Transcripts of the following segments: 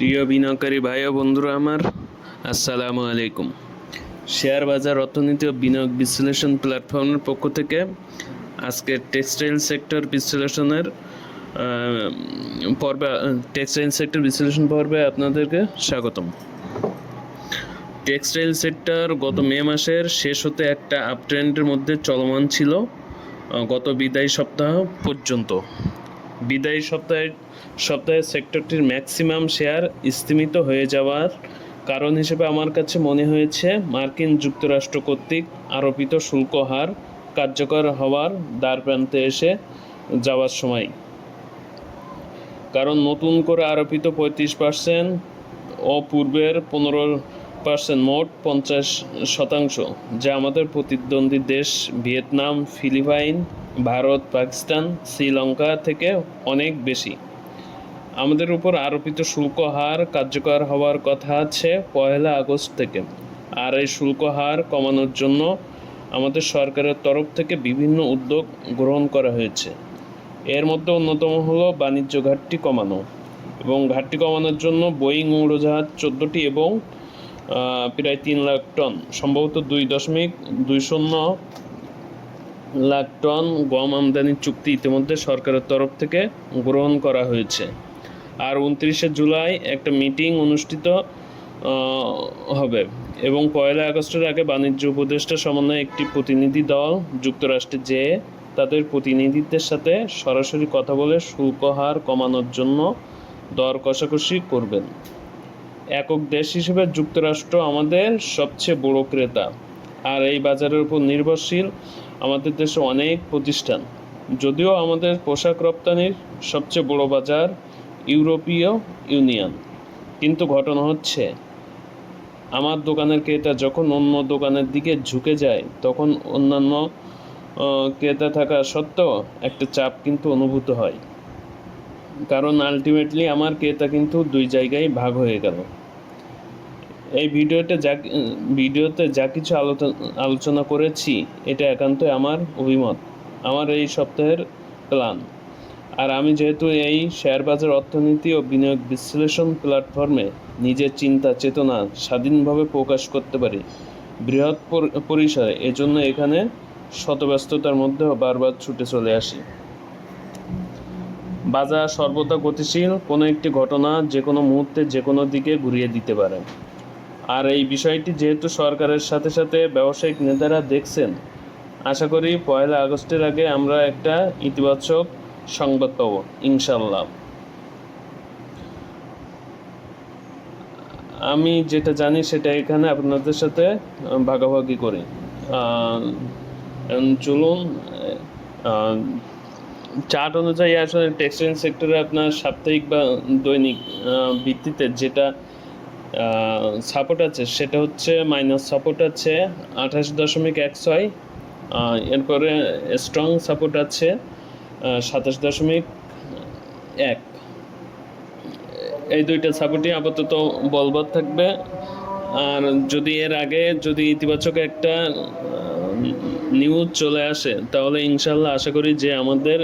প্রিয় বিনিয়োগকারী ভাই ও বন্ধুরা আমার, আসসালামু আলাইকুম। শেয়ার বাজার অর্থনীতি ও বিনিয়োগ বিশ্লেষণ প্ল্যাটফর্মের পক্ষ থেকে আজকে টেক্সটাইল সেক্টর বিশ্লেষণের পর্বে, টেক্সটাইল সেক্টর বিশ্লেষণ পর্বে আপনাদেরকে স্বাগতম। টেক্সটাইল সেক্টর গত মে মাসের শেষ হতে একটা আপট্রেন্ডের মধ্যে চলমান ছিল গত বিদায়ী সপ্তাহ পর্যন্ত। বিদায়ী সপ্তাহে সপ্তাহে সেক্টরটির ম্যাক্সিমাম শেয়ার স্থিমিত হয়ে যাওয়ার কারণ হিসেবে আমার কাছে মনে হয়েছে মার্কিন যুক্তরাষ্ট্র কর্তৃক আরোপিত শুল্ক হার কার্যকর হওয়ার দ্বার প্রান্তে এসে যাওয়ার সময়। কারণ নতুন করে আরোপিত পঁয়ত্রিশ পার্সেন্ট ও পূর্বের পনেরো পার্সেন্ট মোট পঞ্চাশ শতাংশ, যা আমাদের প্রতিদ্বন্দ্বী দেশ ভিয়েতনাম, ফিলিপাইন ভারত, পাকিস্তান, শ্রীলঙ্কা থেকে অনেক বেশি। আমাদের উপর আরোপিত শুল্ক হার কার্যকর হওয়ার কথা আছে পয়লা আগস্ট থেকে। আর এই শুল্ক হার কমানোর জন্য আমাদের সরকারের তরফ থেকে বিভিন্ন উদ্যোগ গ্রহণ করা হয়েছে। এর মধ্যে অন্যতম হলো বাণিজ্য ঘাটতি কমানো এবং ঘাটতি কমানোর জন্য বোয়িং উড়োজাহাজ চোদ্দোটি এবং প্রায় তিন লাখ টন, সম্ভবত দুই দশমিক দুই শূন্য লাখ টন গম আমদানির চুক্তি ইতিমধ্যে সরকারের তরফ থেকে গ্রহণ করা হয়েছে। আর উনত্রিশে জুলাই একটা মিটিং অনুষ্ঠিত হবে এবং পয়লা আগস্টের আগে বাণিজ্য উপদেষ্টা সমন্বয়ে একটি প্রতিনিধি দল যুক্তরাষ্ট্রে যেয়ে তাদের প্রতিনিধিদের সাথে সরাসরি কথা বলে শুল্ক হার কমানোর জন্য দর কষাকষি করবেন। একক দেশ হিসেবে যুক্তরাষ্ট্র আমাদের সবচেয়ে বড় ক্রেতা। আর এই বাজারের উপর নির্ভরশীল আমাদের দেশে অনেক প্রতিষ্ঠান, যদিও আমাদের পোশাক রপ্তানির সবচেয়ে বড় বাজার ইউরোপীয় ইউনিয়ন। কিন্তু ঘটনা হচ্ছে, আমার দোকানের ক্রেতা যখন অন্য দোকানের দিকে ঝুঁকে যায়, তখন অন্যান্য ক্রেতা থাকা সত্ত্বেও একটা চাপ কিন্তু অনুভূত হয়। কারণ আলটিমেটলি আমার ক্রেতা কিন্তু দুই জায়গায় ভাগ হয়ে গেল। এই ভিডিওতে যা ভিডিওতে যা কিছু আলোচনা করেছি, এটা একান্তই আমার অভিমত, আমার এই সপ্তাহের প্ল্যান আর আমি যেহেতু এই শেয়ার বাজার অর্থনীতি ও বিনিয়োগ বিশ্লেষণ প্ল্যাটফর্মে নিজের চিন্তা, চেতনা স্বাধীনভাবে প্রকাশ করতে পারি বৃহৎ পর- পরিসরে, এজন্য এখানে শতব্যস্ততার মধ্যেও বারবার ছুটে চলে আসি। বাজার সর্বদা গতিশীল, কোনো একটি ঘটনা যে কোনো মুহূর্তে যে কোনো দিকে ঘুরিয়ে দিতে পারে। আর এই বিষয়টি যেহেতু সরকারের সাথে সাথে ব্যবসায়িক নেতারা দেখছেন, আশা করি পয়লা আগস্টের আগে আমরা একটা ইতিবাচক সংবাদ পাব ইনশাল্লাহ আমি যেটা জানি সেটা এখানে আপনাদের সাথে ভাগাভাগি করি। চলুন চার্ট অনুযায়ী আসলে টেক্সটাইল সেক্টরে আপনার সাপ্তাহিক বা দৈনিক ভিত্তিতে যেটা সাপোর্ট আছে, সেটা হচ্ছে মাইনাস সাপোর্ট আছে আঠাশ দশমিক এক ছয়। এরপরে স্ট্রং সাপোর্ট আছে সাতাশ দশমিক এক। এই দুইটা সাপোর্টই আপাতত বলবৎ থাকবে। আর যদি এর আগে যদি ইতিবাচক একটা নিউজ চলে আসে, তাহলে ইনশাল্লাহ আশা করি যে আমাদের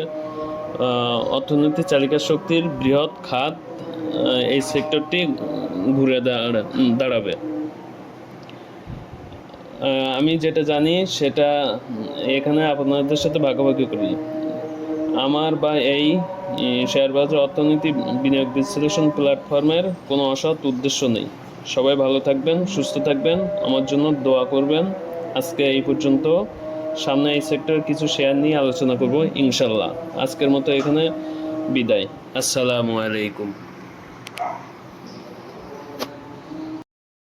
অর্থনীতি চালিকা শক্তির বৃহৎ খাত এই সেক্টরটি ঘুরে দাঁড়া- দাঁড়াবে। আমি যেটা জানি সেটা এখানে আপনাদের সাথে ভাগাভাগি করি। আমার বা এই শেয়ার বাজার অর্থনীতি বিনিয়োগ বিশ্লেষণ প্ল্যাটফর্মের কোনো অসৎ উদ্দেশ্য নেই। সবাই ভালো থাকবেন, সুস্থ থাকবেন, আমার জন্য দোয়া করবেন। আজকে এই পর্যন্ত। সামনে এই সেক্টরের কিছু শেয়ার নিয়ে আলোচনা করব, ইনশাল্লাহ। আজকের মতো এখানে বিদায়। আসসালামু আলাইকুম।